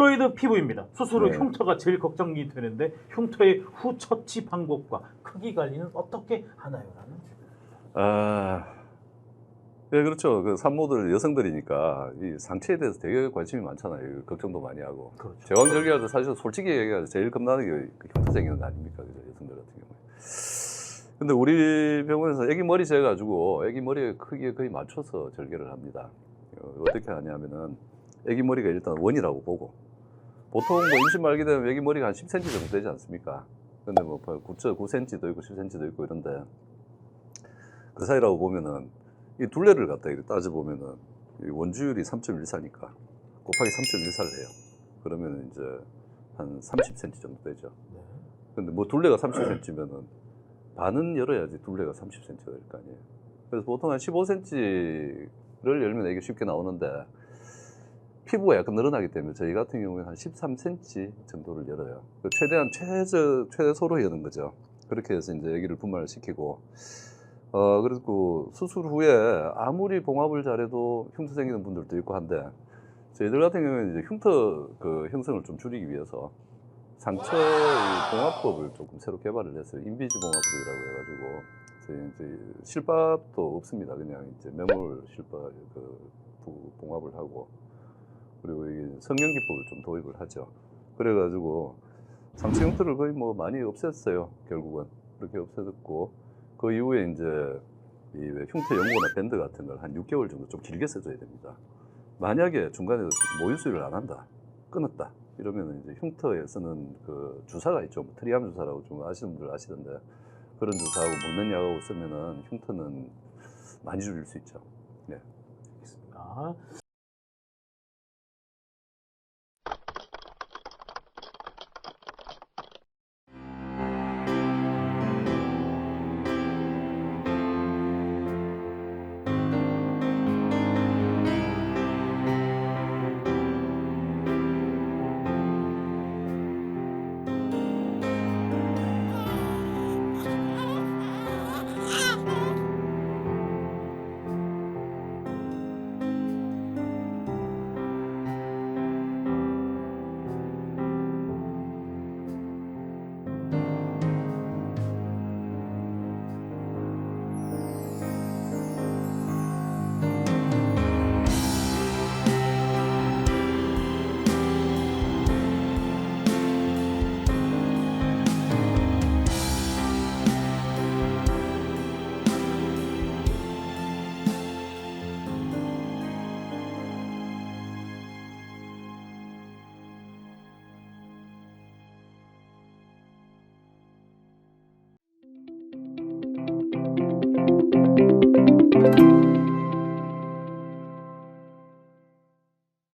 타이로이드 피부입니다. 수술 후 네. 흉터가 제일 걱정이 되는데 흉터의 후 처치 방법과 크기 관리는 어떻게 하나요? 라는 아, 예, 그렇죠. 그 산모들 여성들이니까 이 상체에 대해서 되게 관심이 많잖아요. 걱정도 많이 하고. 그렇죠. 제왕절개할 때 사실 솔직히 얘기해서 제일 겁나는 게그 흉터 생기는 거 아닙니까? 그죠? 여성들 같은 경우에. 근데 우리 병원에서 애기 머리 재 가지고 애기 머리의 크기에 거의 맞춰서 절개를 합니다. 어, 어떻게 하냐면은 애기 머리가 일단 원이라고 보고 보통 뭐 임신 말기 되면 애기 머리가 한 10cm 정도 되지 않습니까? 근데 뭐 9.9cm도 있고 10cm도 있고 이런데 그 사이라고 보면은 이 둘레를 갖다 이렇게 따져보면은 이 원주율이 3.14니까 곱하기 3.14를 해요. 그러면 이제 한 30cm 정도 되죠. 네. 근데 뭐 둘레가 30cm면은 반은 열어야지 둘레가 30cm가 될 거 아니에요. 그래서 보통 한 15cm를 열면 이게 쉽게 나오는데 피부가 약간 늘어나기 때문에 저희 같은 경우에는 한 13cm 정도를 열어요. 그 최대한 최저 최소로 여는 거죠. 그렇게 해서 이제 아기를 분만을 시키고 어 그리고 수술 후에 아무리 봉합을 잘해도 흉터 생기는 분들도 있고 한데 저희들 같은 경우에는 이제 흉터 그 형성을 좀 줄이기 위해서 상처 이 봉합법을 조금 새로 개발을 했어요. 인비지 봉합법이라고 해가지고 저희 이제 실밥도 없습니다. 그냥 이제 매몰 실밥 그 부- 봉합을 하고 그리고 이게 성형 기법을 좀 도입을 하죠. 그래가지고 상체 흉터를 거의 뭐 많이 없앴어요. 결국은 그렇게 없애졌고 그 이후에 이제 이왜 흉터 연고나 밴드 같은 걸 한 6개월 정도 좀 길게 써줘야 됩니다. 만약에 중간에 모유 수유를 안 한다, 끊었다 이러면 이제 흉터에 쓰는 그 주사가 있죠. 뭐 트리암 주사라고 좀 아시는 분들 아시던데 그런 주사하고 먹는 약하고 쓰면은 흉터는 많이 줄일 수 있죠. 알겠습니다.